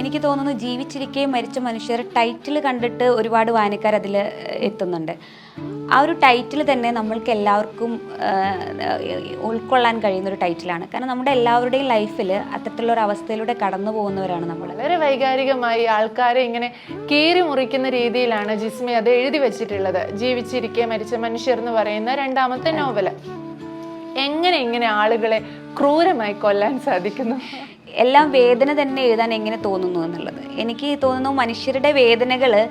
എനിക്ക് തോന്നുന്നു ജീവിച്ചിരിക്കെ മരിച്ച മനുഷ്യർ ടൈറ്റിൽ കണ്ടിട്ട് ഒരുപാട് വായനക്കാർ അതിൽ എത്തുന്നുണ്ട്. ആ ഒരു ടൈറ്റിൽ തന്നെ നമ്മൾക്ക് എല്ലാവർക്കും ഉൾക്കൊള്ളാൻ കഴിയുന്ന ഒരു ടൈറ്റിലാണ് കാരണം നമ്മുടെ എല്ലാവരുടെയും ലൈഫിൽ അത്തരത്തിലുള്ള ഒരു അവസ്ഥയിലൂടെ കടന്നു പോകുന്നവരാണ് നമ്മൾ വളരെ വൈകാരികമായി ആൾക്കാരെ ഇങ്ങനെ കീറി മുറിക്കുന്ന രീതിയിലാണ് ജിസ്മി അത് എഴുതി വെച്ചിട്ടുള്ളത്. ജീവിച്ചിരിക്കെ മരിച്ച മനുഷ്യർ എന്ന് പറയുന്ന രണ്ടാമത്തെ നോവൽ. എങ്ങനെ ഇങ്ങനെ ആളുകളെ ക്രൂരമായി കൊല്ലാൻ സാധിക്കുന്നു? എല്ലാം വേദന തന്നെ എഴുതാൻ എങ്ങനെ തോന്നുന്നു എന്നുള്ളത്. എനിക്ക് തോന്നുന്നു മനുഷ്യരുടെ വേദനകൾ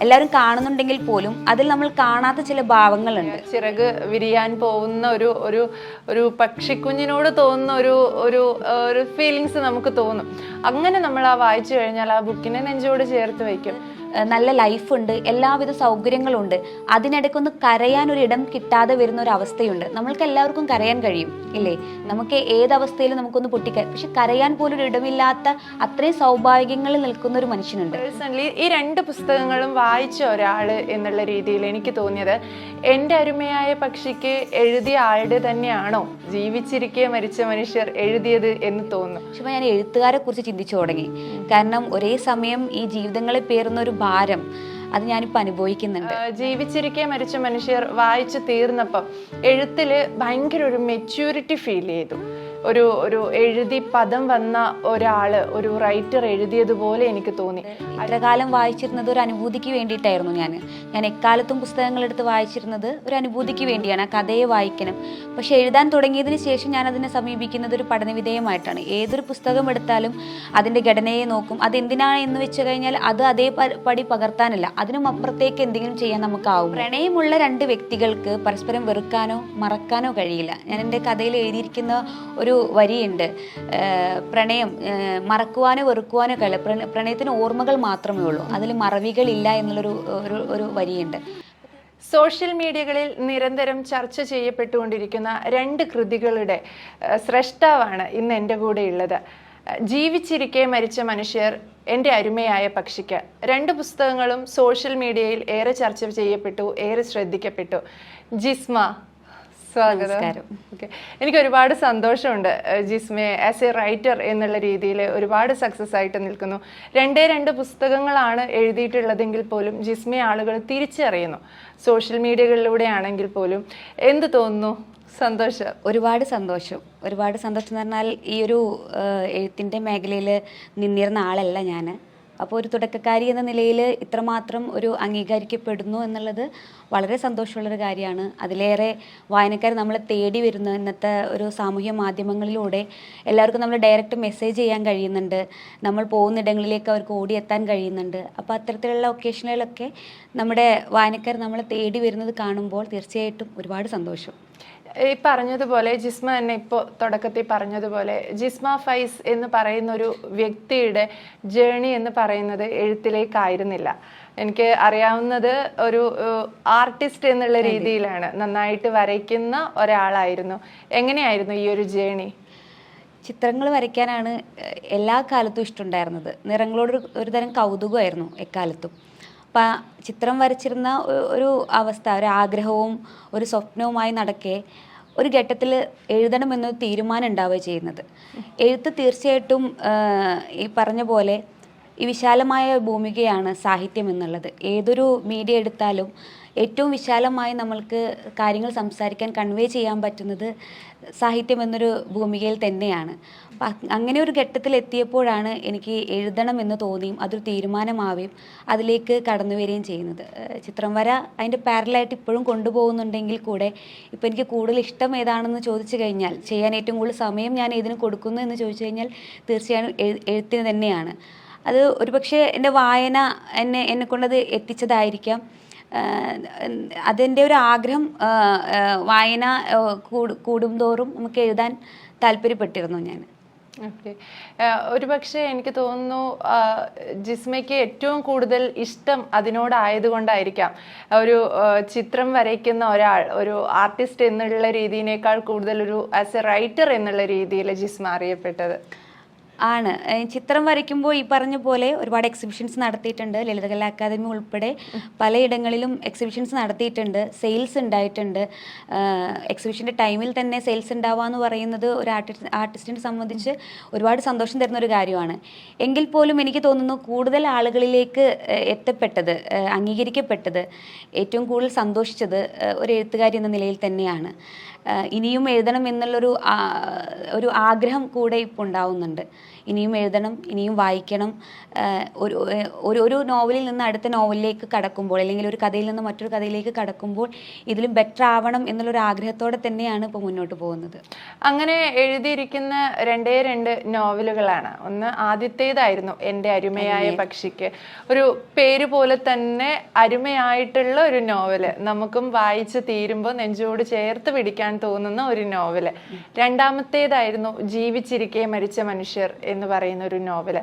എല്ലാവരും കാണുന്നുണ്ടെങ്കിൽ പോലും അതിൽ നമ്മൾ കാണാത്ത ചില ഭാവങ്ങളുണ്ട്. ചിറക് വിരിയാൻ പോകുന്ന ഒരു ഒരു ഒരു പക്ഷിക്കുഞ്ഞിനോട് തോന്നുന്ന ഒരു ഒരു ഒരു ഫീലിങ്സ് നമുക്ക് തോന്നും. അങ്ങനെ നമ്മൾ ആ വായിച്ചു കഴിഞ്ഞാൽ ആ ബുക്കിനെ നെഞ്ചോട് ചേർത്ത് വയ്ക്കും. നല്ല ലൈഫുണ്ട് എല്ലാവിധ സൗകര്യങ്ങളുണ്ട്. അതിനിടയ്ക്കൊന്ന് കരയാൻ ഒരു ഇടം കിട്ടാതെ വരുന്ന ഒരു അവസ്ഥയുണ്ട്. നമ്മൾക്ക് എല്ലാവർക്കും കരയാൻ കഴിയും ഇല്ലേ? നമുക്ക് ഏതവസ്ഥയിലും നമുക്കൊന്ന് പൊട്ടിക്കാൻ പക്ഷെ കരയാൻ പോലും ഒരു ഇടമില്ലാത്ത അത്രയും സൗഭാഗ്യങ്ങളിൽ നിൽക്കുന്ന ഒരു മനുഷ്യനുണ്ട്. പേഴ്സണലി ഈ രണ്ട് പുസ്തകങ്ങളും വായിച്ച ഒരാൾ എന്നുള്ള രീതിയിൽ എനിക്ക് തോന്നിയത് എന്റെ അരുമയായ പക്ഷിക്ക് എഴുതിയ ആളുടെ തന്നെയാണോ ജീവിച്ചിരിക്കെ മരിച്ച മനുഷ്യർ എഴുതിയത് എന്ന് തോന്നുന്നു. പക്ഷെ ഞാൻ എഴുത്തുകാരെ കുറിച്ച് ചിന്തിച്ചു തുടങ്ങി. കാരണം ഒരേ സമയം ഈ ജീവിതങ്ങളെ പേറുന്ന ഒരു ഭാരം അത് ഞാനിപ്പോൾ അനുഭവിക്കുന്നുണ്ട്. ജീവിച്ചിരിക്കേ മരിച്ച മനുഷ്യർ വായിച്ചു തീർന്നപ്പം എഴുത്തിൽ ഭയങ്കര ഒരു മെച്യൂരിറ്റി ഫീൽ ചെയ്തു. ഒരു ഒരു എഴുതി പദം വന്ന ഒരാൾ ഒരു റൈറ്റർ എഴുതിയതുപോലെ എനിക്ക് തോന്നി. ഇത്ര കാലം വായിച്ചിരുന്നത് ഒരു അനുഭൂതിക്ക് വേണ്ടിയിട്ടായിരുന്നു ഞാൻ ഞാൻ എക്കാലത്തും പുസ്തകങ്ങൾ എടുത്ത് വായിച്ചിരുന്നത് ഒരു അനുഭൂതിക്ക് വേണ്ടിയാണ് ആ കഥയെ വായിക്കണം. പക്ഷെ എഴുതാൻ തുടങ്ങിയതിന് ശേഷം ഞാൻ അതിനെ സമീപിക്കുന്നത് ഒരു പഠനവിധേയമായിട്ടാണ്. ഏതൊരു പുസ്തകം എടുത്താലും അതിന്റെ ഘടനയെ നോക്കും. അത് എന്തിനാണ് എന്ന് വെച്ച് കഴിഞ്ഞാൽ അത് അതേ പടി പകർത്താനല്ല. അതിനും അപ്പുറത്തേക്ക് എന്തെങ്കിലും ചെയ്യാൻ നമുക്കാവും. പ്രണയമുള്ള രണ്ട് വ്യക്തികൾക്ക് പരസ്പരം വെറുക്കാനോ മറക്കാനോ കഴിയില്ല. ഞാൻ എന്റെ കഥയിൽ എഴുതിയിരിക്കുന്ന ഒരു വരിയുണ്ട്. പ്രണയം മറക്കുവാനോ വെറുക്കുവാനോ കഴിയില്ല. പ്രണ- പ്രണയത്തിന് ഓർമ്മകൾ മാത്രമേ ഉള്ളൂ. അതിൽ മറവികളില്ല എന്നുള്ളൊരു ഒരു ഒരു വരിയുണ്ട്. സോഷ്യൽ മീഡിയകളിൽ നിരന്തരം ചർച്ച ചെയ്യപ്പെട്ടുകൊണ്ടിരിക്കുന്ന രണ്ട് കൃതികളുടെ സ്രഷ്ടാവാണ് ഇന്ന് എന്റെ കൂടെ ഉള്ളത് ജീവിച്ചിരിക്കെ മരിച്ച മനുഷ്യർ എന്റെ അരുമയായ പക്ഷിക്ക്. രണ്ട് പുസ്തകങ്ങളും സോഷ്യൽ മീഡിയയിൽ ഏറെ ചർച്ച ചെയ്യപ്പെട്ടു ഏറെ ശ്രദ്ധിക്കപ്പെട്ടു. ജിസ്മ സ്വാഗതം. എനിക്ക് ഒരുപാട് സന്തോഷമുണ്ട് ജിസ്മെ ആസ് എ റൈറ്റർ എന്നുള്ള രീതിയിൽ ഒരുപാട് സക്സസ് ആയിട്ട് നിൽക്കുന്നു. രണ്ടേ രണ്ട് പുസ്തകങ്ങളാണ് എഴുതിയിട്ടുള്ളതെങ്കിൽ പോലും ജിസ്മെ ആളുകൾ തിരിച്ചറിയുന്നു. സോഷ്യൽ മീഡിയകളിലൂടെ ആണെങ്കിൽ പോലും. എന്ത് തോന്നുന്നു? സന്തോഷം. ഒരുപാട് സന്തോഷം. ഒരുപാട് സന്തോഷം എന്ന് പറഞ്ഞാൽ ഈ ഒരു എഴുത്തിന്റെ മേഖലയിൽ നിന്നിരുന്ന ആളല്ല ഞാൻ അപ്പോൾ ഒരു തുടക്കക്കാരി എന്ന നിലയിൽ ഇത്രമാത്രം ഒരു അംഗീകരിക്കപ്പെടുന്നു എന്നുള്ളത് വളരെ സന്തോഷമുള്ളൊരു കാര്യമാണ്. അതിലേറെ വായനക്കാർ നമ്മളെ തേടി വരുന്നു ഇന്നത്തെ ഒരു സാമൂഹ്യ മാധ്യമങ്ങളിലൂടെ എല്ലാവർക്കും നമ്മൾ ഡയറക്റ്റ് മെസ്സേജ് ചെയ്യാൻ കഴിയുന്നുണ്ട്. നമ്മൾ പോകുന്നിടങ്ങളിലേക്ക് അവർക്ക് ഓടിയെത്താൻ കഴിയുന്നുണ്ട്. അപ്പോൾ അത്തരത്തിലുള്ള ഒക്കേഷനുകളൊക്കെ നമ്മുടെ വായനക്കാർ നമ്മളെ തേടി വരുന്നത് കാണുമ്പോൾ തീർച്ചയായിട്ടും ഒരുപാട് സന്തോഷം. ഈ പറഞ്ഞതുപോലെ ജിസ്മ തന്നെ ഇപ്പോൾ തുടക്കത്തിൽ പറഞ്ഞതുപോലെ ജിസ്മ ഫൈസ് എന്ന് പറയുന്ന ഒരു വ്യക്തിയുടെ ജേണി എന്ന് പറയുന്നത് എഴുത്തിലേക്കായിരുന്നില്ല. എനിക്ക് അറിയാവുന്നത് ഒരു ആർട്ടിസ്റ്റ് എന്നുള്ള രീതിയിലാണ്. നന്നായിട്ട് വരയ്ക്കുന്ന ഒരാളായിരുന്നു. എങ്ങനെയായിരുന്നു ഈ ഒരു ജേണി? ചിത്രങ്ങൾ വരയ്ക്കാനാണ് എല്ലാ കാലത്തും ഇഷ്ടമുണ്ടായിരുന്നത്. നിറങ്ങളോട് ഒരു തരം കൗതുകമായിരുന്നു എക്കാലത്തും. അപ്പം ചിത്രം വരച്ചിരുന്ന ഒരു അവസ്ഥ ഒരു ആഗ്രഹവും ഒരു സ്വപ്നവുമായി നടക്കെ ഒരു ഘട്ടത്തിൽ എഴുതണമെന്നൊരു തീരുമാനം ഉണ്ടാവുക ചെയ്യുന്നത്. എഴുത്ത് തീർച്ചയായിട്ടും ഈ പറഞ്ഞ പോലെ ഈ വിശാലമായ ഭൂമികയാണ് സാഹിത്യം എന്നുള്ളത്. ഏതൊരു മീഡിയ എടുത്താലും ഏറ്റവും വിശാലമായി നമ്മൾക്ക് കാര്യങ്ങൾ സംസാരിക്കാൻ കൺവേ ചെയ്യാൻ പറ്റുന്നത് സാഹിത്യം എന്നൊരു ഭൂമികയിൽ തന്നെയാണ്. അങ്ങനെ ഒരു ഘട്ടത്തിൽ എത്തിയപ്പോഴാണ് എനിക്ക് എഴുതണം എന്ന് തോന്നിയും അതൊരു തീരുമാനമാവുകയും അതിലേക്ക് കടന്നു വരികയും ചെയ്യുന്നത്. ചിത്രം വര അതിന്റെ പാരലായിട്ട് ഇപ്പോഴും കൊണ്ടുപോകുന്നുണ്ടെങ്കിൽ കൂടെ ഇപ്പോൾ എനിക്ക് കൂടുതൽ ഇഷ്ടം ഏതാണെന്ന് ചോദിച്ചു കഴിഞ്ഞാൽ ചെയ്യാൻ ഏറ്റവും കൂടുതൽ സമയം ഞാൻ ഇതിന് കൊടുക്കുന്നു എന്ന് ചോദിച്ചു കഴിഞ്ഞാൽ തീർച്ചയായും എഴു- എഴുത്തിന് തന്നെയാണ്. അത് ഒരുപക്ഷെ എന്റെ വായന എന്നെ എന്നെ കൊണ്ടത് എത്തിച്ചതായിരിക്കാം. അതെന്റെ ഒരു ആഗ്രഹം വായന കൂടുന്തോറും നമുക്ക് എഴുതാൻ താല്പര്യപ്പെട്ടിരുന്നു ഞാൻ. ഓക്കെ. ഒരുപക്ഷെ എനിക്ക് തോന്നുന്നു ജിസ്മയ്ക്ക് ഏറ്റവും കൂടുതൽ ഇഷ്ടം അതിനോടായതുകൊണ്ടായിരിക്കാം. ഒരു ചിത്രം വരയ്ക്കുന്ന ഒരാൾ ഒരു ആർട്ടിസ്റ്റ് എന്നുള്ള രീതിയിനേക്കാൾ കൂടുതൽ ഒരു ആസ് എ റൈറ്റർ എന്നുള്ള രീതിയിൽ ജിസ്മ അറിയപ്പെട്ടത്. ആണ്. ചിത്രം വരയ്ക്കുമ്പോൾ ഈ പറഞ്ഞ പോലെ ഒരുപാട് എക്സിബിഷൻസ് നടത്തിയിട്ടുണ്ട്. ലളിതകലാ അക്കാദമി ഉൾപ്പെടെ പലയിടങ്ങളിലും എക്സിബിഷൻസ് നടത്തിയിട്ടുണ്ട്. സെയിൽസ് ഉണ്ടായിട്ടുണ്ട്. എക്സിബിഷന്റെ ടൈമിൽ തന്നെ സെയിൽസ് ഉണ്ടാവുക എന്ന് പറയുന്നത് ഒരു ആർട്ടിസ്റ്റ് ആർട്ടിസ്റ്റിനെ സംബന്ധിച്ച് ഒരുപാട് സന്തോഷം തരുന്ന ഒരു കാര്യമാണ്. എങ്കിൽ പോലും എനിക്ക് തോന്നുന്നു കൂടുതൽ ആളുകളിലേക്ക് എത്തപ്പെട്ടത് അംഗീകരിക്കപ്പെട്ടത് ഏറ്റവും കൂടുതൽ സന്തോഷിച്ചത് ഒരു എഴുത്തുകാരി എന്ന നിലയിൽ തന്നെയാണ്. ഇനിയും എഴുതണം എന്നുള്ളൊരു ഒരു ആഗ്രഹം കൂടെ ഇപ്പോൾ ഉണ്ടാവുന്നുണ്ട്. ഇനിയും എഴുതണം ഇനിയും വായിക്കണം. ഒരു ഒരു ഒരു നോവലിൽ നിന്ന് അടുത്ത നോവലിലേക്ക് കടക്കുമ്പോൾ അല്ലെങ്കിൽ ഒരു കഥയിൽ നിന്ന് മറ്റൊരു കഥയിലേക്ക് കടക്കുമ്പോൾ ഇതിലും ബെറ്റർ ആവണം എന്നുള്ളൊരു ആഗ്രഹത്തോടെ തന്നെയാണ് ഇപ്പോൾ മുന്നോട്ട് പോകുന്നത്. അങ്ങനെ എഴുതിയിരിക്കുന്ന രണ്ടേ രണ്ട് നോവലുകളാണ്. ഒന്ന് ആദ്യത്തേതായിരുന്നു എന്റെ അരുമയായ പക്ഷിക്ക്. ഒരു പേര് പോലെ തന്നെ അരുമയായിട്ടുള്ള ഒരു നോവൽ. നമുക്കും വായിച്ച് തീരുമ്പോൾ നെഞ്ചോട് ചേർത്ത് പിടിക്കാൻ തോന്നുന്ന ഒരു നോവൽ. രണ്ടാമത്തേതായിരുന്നു ജീവിച്ചിരിക്കെ മരിച്ച മനുഷ്യർ എന്ന് പറയുന്ന ഒരു നോവൽ.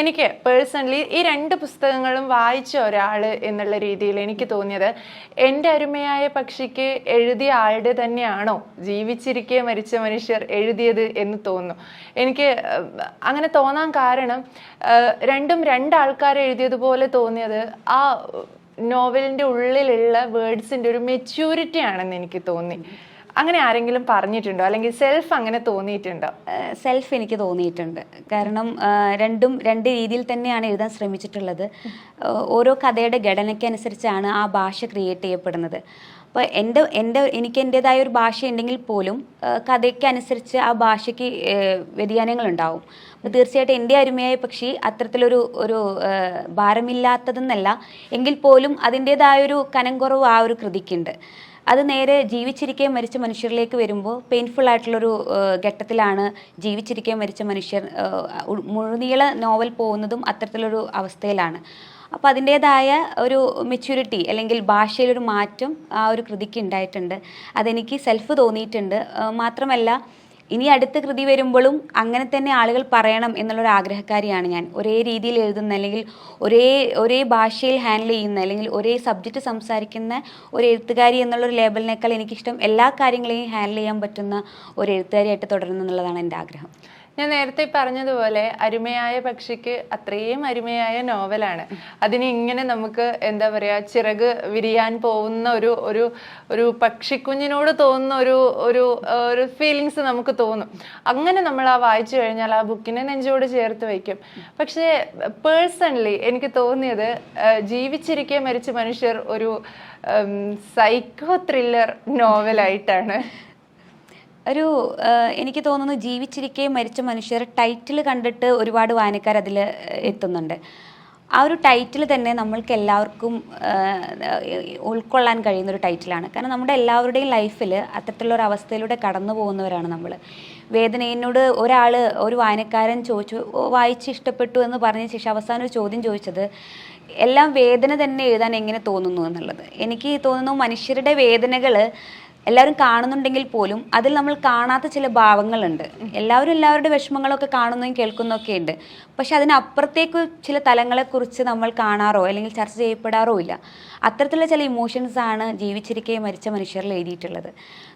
എനിക്ക് പേഴ്സണലി ഈ രണ്ട് പുസ്തകങ്ങളും വായിച്ച ഒരാൾ എന്നുള്ള രീതിയിൽ എനിക്ക് തോന്നിയത് എന്റെ അരുമയായ പക്ഷിക്ക് എഴുതിയ ആളുടെ തന്നെയാണോ ജീവിച്ചിരിക്കെ മരിച്ച മനുഷ്യർ എഴുതിയത് എന്ന് തോന്നുന്നു. എനിക്ക് അങ്ങനെ തോന്നാൻ കാരണം രണ്ടും രണ്ടാൾക്കാർ എഴുതിയതുപോലെ തോന്നിയത് ആ നോവലിന്റെ ഉള്ളിലുള്ള വേർഡ്സിന്റെ ഒരു മെച്യൂരിറ്റി ആണെന്ന് എനിക്ക് തോന്നി. അങ്ങനെ ആരെങ്കിലും പറഞ്ഞിട്ടുണ്ടോ? അല്ലെങ്കിൽ സെൽഫ് അങ്ങനെ തോന്നിയിട്ടുണ്ടോ? സെൽഫ് എനിക്ക് തോന്നിയിട്ടുണ്ട്. കാരണം രണ്ടും രണ്ട് രീതിയിൽ തന്നെയാണ് എഴുതാൻ ശ്രമിച്ചിട്ടുള്ളത്. ഓരോ കഥയുടെ ഘടനയ്ക്കനുസരിച്ചാണ് ആ ഭാഷ ക്രിയേറ്റ് ചെയ്യപ്പെടുന്നത്. അപ്പോൾ എന്റെ എന്റെ എനിക്ക് എന്റെതായ ഒരു ഭാഷ ഉണ്ടെങ്കിൽ പോലും കഥയ്ക്കനുസരിച്ച് ആ ഭാഷയ്ക്ക് വ്യതിയാനങ്ങളുണ്ടാവും. അപ്പോൾ തീർച്ചയായിട്ടും എന്റെ അരുമയായ പക്ഷി അത്തരത്തിലൊരു ഒരു ഭാരമില്ലാത്തതെന്നല്ല. എങ്കിൽ പോലും അതിന്റെതായൊരു കനം കുറവ് ആ ഒരു കൃതിക്കുണ്ട്. അത് നേരെ ജീവിച്ചിരിക്കെ മരിച്ച മനുഷ്യരിലേക്ക് വരുമ്പോൾ പെയിൻഫുൾ ആയിട്ടുള്ളൊരു ഘട്ടത്തിലാണ് ജീവിച്ചിരിക്കെ മരിച്ച മനുഷ്യർ മുഴുനീള നോവൽ പോകുന്നതും അത്തരത്തിലൊരു അവസ്ഥയിലാണ്. അപ്പോൾ അതിന്റേതായ ഒരു മെച്യൂരിറ്റി അല്ലെങ്കിൽ ഭാഷയിലൊരു മാറ്റം ആ ഒരു കൃതിക്ക് ഉണ്ടായിട്ടുണ്ട്. അതെനിക്ക് സെൽഫ് തോന്നിയിട്ടുണ്ട്. മാത്രമല്ല ഇനി അടുത്ത കൃതി വരുമ്പോഴും അങ്ങനെ തന്നെ ആളുകൾ പറയണം എന്നുള്ളൊരു ആഗ്രഹക്കാരിയാണ് ഞാൻ. ഒരേ രീതിയിൽ എഴുതുന്ന അല്ലെങ്കിൽ ഒരേ ഒരേ ഭാഷയിൽ ഹാൻഡിൽ ചെയ്യുന്ന അല്ലെങ്കിൽ ഒരേ സബ്ജക്റ്റ് സംസാരിക്കുന്ന ഒരു എഴുത്തുകാരി എന്നുള്ളൊരു ലേബലിനേക്കാൾ എനിക്കിഷ്ടം എല്ലാ കാര്യങ്ങളെയും ഹാൻഡിൽ ചെയ്യാൻ പറ്റുന്ന ഒരു എഴുത്തുകാരിയായിട്ട് തുടരണം എന്നുള്ളതാണ് എന്റെ ആഗ്രഹം. ഞാൻ നേരത്തെ പറഞ്ഞതുപോലെ അരുമയായ പക്ഷിക്ക് അത്രയും അരുമയായ നോവലാണ്. അതിന് ഇങ്ങനെ നമുക്ക് എന്താ പറയാ ചിറക് വിരിയാൻ പോകുന്ന ഒരു ഒരു ഒരു പക്ഷിക്കുഞ്ഞിനോട് തോന്നുന്ന ഒരു ഒരു ഒരു ഫീലിങ്സ് നമുക്ക് തോന്നും. അങ്ങനെ നമ്മൾ ആ വായിച്ചു കഴിഞ്ഞാൽ ആ ബുക്കിനെ നെഞ്ചോട് ചേർത്ത് വയ്ക്കും. പക്ഷേ പേഴ്സണലി എനിക്ക് തോന്നിയത് ജീവിച്ചിരിക്കേ മരിച്ച മനുഷ്യർ ഒരു സൈക്കോ ത്രില്ലർ നോവലായിട്ടാണ് ഒരു എനിക്ക് തോന്നുന്നു ജീവിച്ചിരിക്കെ മരിച്ച മനുഷ്യർ ടൈറ്റിൽ കണ്ടിട്ട് ഒരുപാട് വായനക്കാർ അതിൽ എത്തുന്നുണ്ട്. ആ ഒരു ടൈറ്റിൽ തന്നെ നമ്മൾക്ക് എല്ലാവർക്കും ഉൾക്കൊള്ളാൻ കഴിയുന്ന ഒരു ടൈറ്റിലാണ്. കാരണം നമ്മുടെ എല്ലാവരുടെയും ലൈഫിൽ അത്തരത്തിലുള്ള ഒരു അവസ്ഥയിലൂടെ കടന്നു പോകുന്നവരാണ് നമ്മൾ വേദനയോട് ഒരാൾ ഒരു വായനക്കാരൻ ചോദിച്ചു "ഓ, വായിച്ച് ഇഷ്ടപ്പെട്ടു എന്ന് പറഞ്ഞ ശേഷം അവസാനം ഒരു ചോദ്യം ചോദിച്ചത് എല്ലാം വേദന തന്നെ എഴുതാൻ എങ്ങനെ തോന്നുന്നു എന്നുള്ളത്. എനിക്ക് തോന്നുന്നു മനുഷ്യരുടെ വേദനകൾ എല്ലാവരും കാണുന്നുണ്ടെങ്കിൽ പോലും അതിൽ നമ്മൾ കാണാത്ത ചില ഭാവങ്ങളുണ്ട്. എല്ലാവരും എല്ലാവരുടെ വിഷമങ്ങളൊക്കെ കാണുന്നതും കേൾക്കുന്നൊക്കെ ഉണ്ട്. പക്ഷെ അതിനപ്പുറത്തേക്ക് ചില തലങ്ങളെക്കുറിച്ച് നമ്മൾ കാണാറോ അല്ലെങ്കിൽ ചർച്ച ചെയ്യപ്പെടാറോ ഇല്ല. അത്തരത്തിലുള്ള ചില ഇമോഷൻസ് ആണ് ജീവിച്ചിരിക്കെ മരിച്ച മനുഷ്യരിൽ എഴുതിയിട്ടുള്ളത്.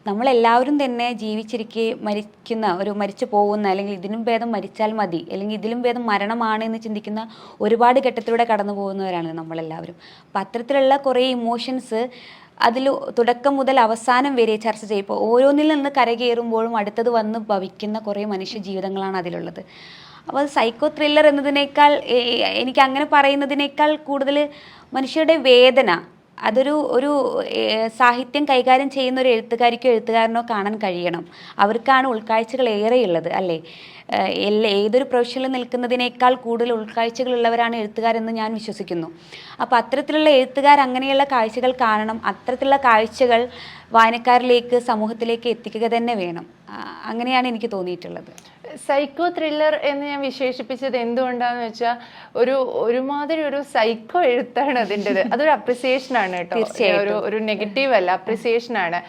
നമ്മളെല്ലാവരും തന്നെ ജീവിച്ചിരിക്കെ മരിക്കുന്ന ഒരു മരിച്ചു പോകുന്ന അല്ലെങ്കിൽ ഇതിനും ഭേദം മരിച്ചാൽ മതി അല്ലെങ്കിൽ ഇതിലും ഭേദം മരണമാണ് എന്ന് ചിന്തിക്കുന്ന ഒരുപാട് ഘട്ടത്തിലൂടെ കടന്നു പോകുന്നവരാണ് നമ്മളെല്ലാവരും. അപ്പം അത്തരത്തിലുള്ള കുറേ ഇമോഷൻസ് അതിൽ തുടക്കം മുതൽ അവസാനം വരെ ചർച്ച ചെയ്യപ്പോൾ ഓരോന്നിൽ നിന്ന് കരകയറുമ്പോഴും അടുത്തത് വന്ന് ഭവിക്കുന്ന കുറേ മനുഷ്യ ജീവിതങ്ങളാണ് അതിലുള്ളത്. അപ്പോൾ സൈക്കോ ത്രില്ലർ എന്നതിനേക്കാൾ എനിക്ക് അങ്ങനെ പറയുന്നതിനേക്കാൾ കൂടുതൽ മനുഷ്യരുടെ വേദന അതൊരു ഒരു സാഹിത്യം കൈകാര്യം ചെയ്യുന്ന ഒരു എഴുത്തുകാരിക്കോ എഴുത്തുകാരനോ കാണാൻ കഴിയണം. അവർക്കാണ് ഉൾക്കാഴ്ചകൾ ഏറെയുള്ളത് അല്ലേ? എല്ലാ ഏതൊരു പ്രൊഫഷനിൽ നിൽക്കുന്നതിനേക്കാൾ കൂടുതൽ ഉൾക്കാഴ്ചകളുള്ളവരാണ് എഴുത്തുകാരെന്ന് ഞാൻ വിശ്വസിക്കുന്നു. അപ്പോൾ അത്തരത്തിലുള്ള എഴുത്തുകാർ അങ്ങനെയുള്ള കാഴ്ചകൾ കാണണം. അത്തരത്തിലുള്ള കാഴ്ചകൾ വായനക്കാരിലേക്ക് സമൂഹത്തിലേക്ക് എത്തിക്കുക തന്നെ വേണം. അങ്ങനെയാണ് എനിക്ക് തോന്നിയിട്ടുള്ളത്. സൈക്കോ ത്രില്ലർ എന്ന് ഞാൻ വിശേഷിപ്പിച്ചത് എന്തുകൊണ്ടാന്ന് വെച്ചാൽ ഒരു ഒരുമാതിരി ഒരു സൈക്കോ എഴുത്താണ് അതിന്റെത്. അതൊരു അപ്രിസിയേഷൻ ആണ് കേട്ടോ. ഒരു ഒരു നെഗറ്റീവ് അല്ല അപ്രിസിയേഷൻ ആണ്.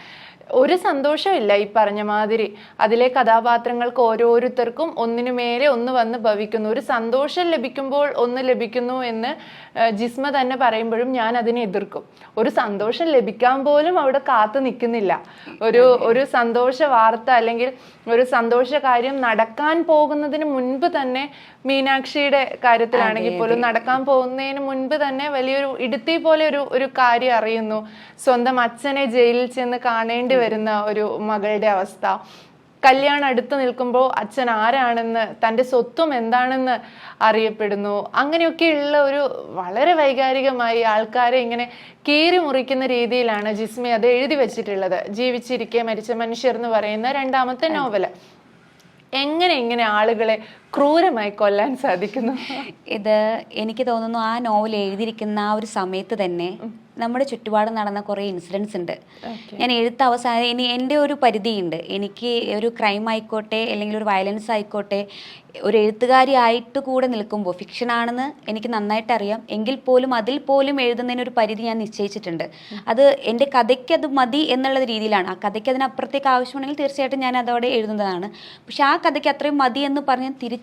ഒരു സന്തോഷമില്ല ഈ പറഞ്ഞ മാതിരി. അതിലെ കഥാപാത്രങ്ങൾക്ക് ഓരോരുത്തർക്കും ഒന്നിനു മേലെ ഒന്ന് വന്ന് ഭവിക്കുന്നു. ഒരു സന്തോഷം ലഭിക്കുമ്പോൾ ഒന്ന് ലഭിക്കുന്നു എന്ന് ജിസ്മ തന്നെ പറയുമ്പോഴും ഞാൻ അതിനെ എതിർക്കും. ഒരു സന്തോഷം ലഭിക്കാൻ പോലും അവിടെ കാത്തു നിൽക്കുന്നില്ല. ഒരു ഒരു സന്തോഷ വാർത്ത അല്ലെങ്കിൽ ഒരു സന്തോഷ കാര്യം നടക്കാൻ പോകുന്നതിന് മുൻപ് തന്നെ മീനാക്ഷിയുടെ കാര്യത്തിലാണെങ്കിൽ പോലും നടക്കാൻ പോകുന്നതിന് മുൻപ് തന്നെ വലിയൊരു ഇടുത്തി പോലെ ഒരു ഒരു കാര്യം അറിയുന്നു. സ്വന്തം അച്ഛനെ ജയിലിൽ ചെന്ന് കാണേണ്ടി വരുന്ന ഒരു മകളുടെ അവസ്ഥ. കല്യാണം അടുത്ത് നിൽക്കുമ്പോൾ അച്ഛൻ ആരാണെന്ന് തന്റെ സ്വത്വം എന്താണെന്ന് അറിയപ്പെടുന്നു. അങ്ങനെയൊക്കെയുള്ള ഒരു വളരെ വൈകാരികമായി ആൾക്കാരെ ഇങ്ങനെ കീറി മുറിക്കുന്ന രീതിയിലാണ് ജിസ്മി അത് എഴുതി വെച്ചിട്ടുള്ളത്. ജീവിച്ചിരിക്കെ മരിച്ച മനുഷ്യർ എന്ന് പറയുന്ന രണ്ടാമത്തെ നോവൽ. എങ്ങനെ ഇങ്ങനെ ആളുകളെ ക്രൂരമായി കൊല്ലാൻ സാധിക്കുന്നു. ഇത് എനിക്ക് തോന്നുന്നു ആ നോവൽ എഴുതിയിരിക്കുന്ന ആ ഒരു സമയത്ത് തന്നെ നമ്മുടെ ചുറ്റുപാട് നടന്ന കുറേ ഇൻസിഡൻസ് ഉണ്ട്. ഞാൻ എഴുത്ത് അവസാനം ഇനി എന്റെ ഒരു പരിധിയുണ്ട്. എനിക്ക് ഒരു ക്രൈം ആയിക്കോട്ടെ അല്ലെങ്കിൽ ഒരു വയലൻസ് ആയിക്കോട്ടെ ഒരു എഴുത്തുകാരി ആയിട്ട് കൂടെ നിൽക്കുമ്പോൾ ഫിക്ഷൻ ആണെന്ന് എനിക്ക് നന്നായിട്ട് അറിയാം. എങ്കിൽ പോലും അതിൽ പോലും എഴുതുന്നതിന് ഒരു പരിധി ഞാൻ നിശ്ചയിച്ചിട്ടുണ്ട്. അത് എന്റെ കഥയ്ക്ക് അത് മതി എന്നുള്ള രീതിയിലാണ്. ആ കഥയ്ക്ക് അതിനപ്പുറത്തേക്ക് ആവശ്യമുണ്ടെങ്കിൽ തീർച്ചയായിട്ടും ഞാൻ അതോടെ എഴുതുന്നതാണ്. പക്ഷെ ആ കഥയ്ക്ക് അത്രയും മതി എന്ന് പറഞ്ഞ് തിരിച്ച്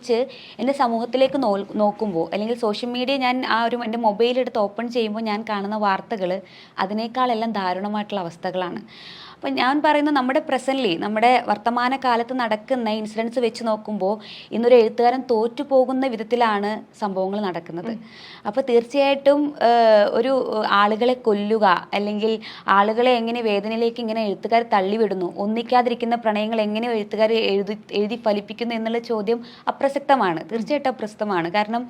എന്റെ സമൂഹത്തിലേക്ക് നോ നോക്കുമ്പോൾ അല്ലെങ്കിൽ സോഷ്യൽ മീഡിയ ഞാൻ ആ ഒരു എന്റെ മൊബൈൽ എടുത്ത് ഓപ്പൺ ചെയ്യുമ്പോൾ ഞാൻ കാണുന്ന വാർത്തകൾ അതിനേക്കാളെല്ലാം ദാരുണമായിട്ടുള്ള അവസ്ഥകളാണ്. അപ്പം ഞാൻ പറയുന്നത് നമ്മുടെ പ്രസന്റ്ലി നമ്മുടെ വർത്തമാന കാലത്ത് നടക്കുന്ന ഇൻസിഡൻസ് വെച്ച് നോക്കുമ്പോൾ ഇന്നൊരു എഴുത്തുകാരൻ തോറ്റു പോകുന്ന വിധത്തിലാണ് സംഭവങ്ങൾ നടക്കുന്നത്. അപ്പോൾ തീർച്ചയായിട്ടും ഒരു ആളുകളെ കൊല്ലുക അല്ലെങ്കിൽ ആളുകളെ എങ്ങനെ വേദനയിലേക്ക് ഇങ്ങനെ എഴുത്തുകാർ തള്ളിവിടുന്നു ഒന്നിക്കാതിരിക്കുന്ന പ്രണയങ്ങൾ എങ്ങനെ എഴുത്തുകാർ എഴുതി എഴുതി ഫലിപ്പിക്കുന്നു എന്നുള്ള ചോദ്യം അപ്രസക്തമാണ്. തീർച്ചയായിട്ടും അപ്രസക്തമാണ്. കാരണം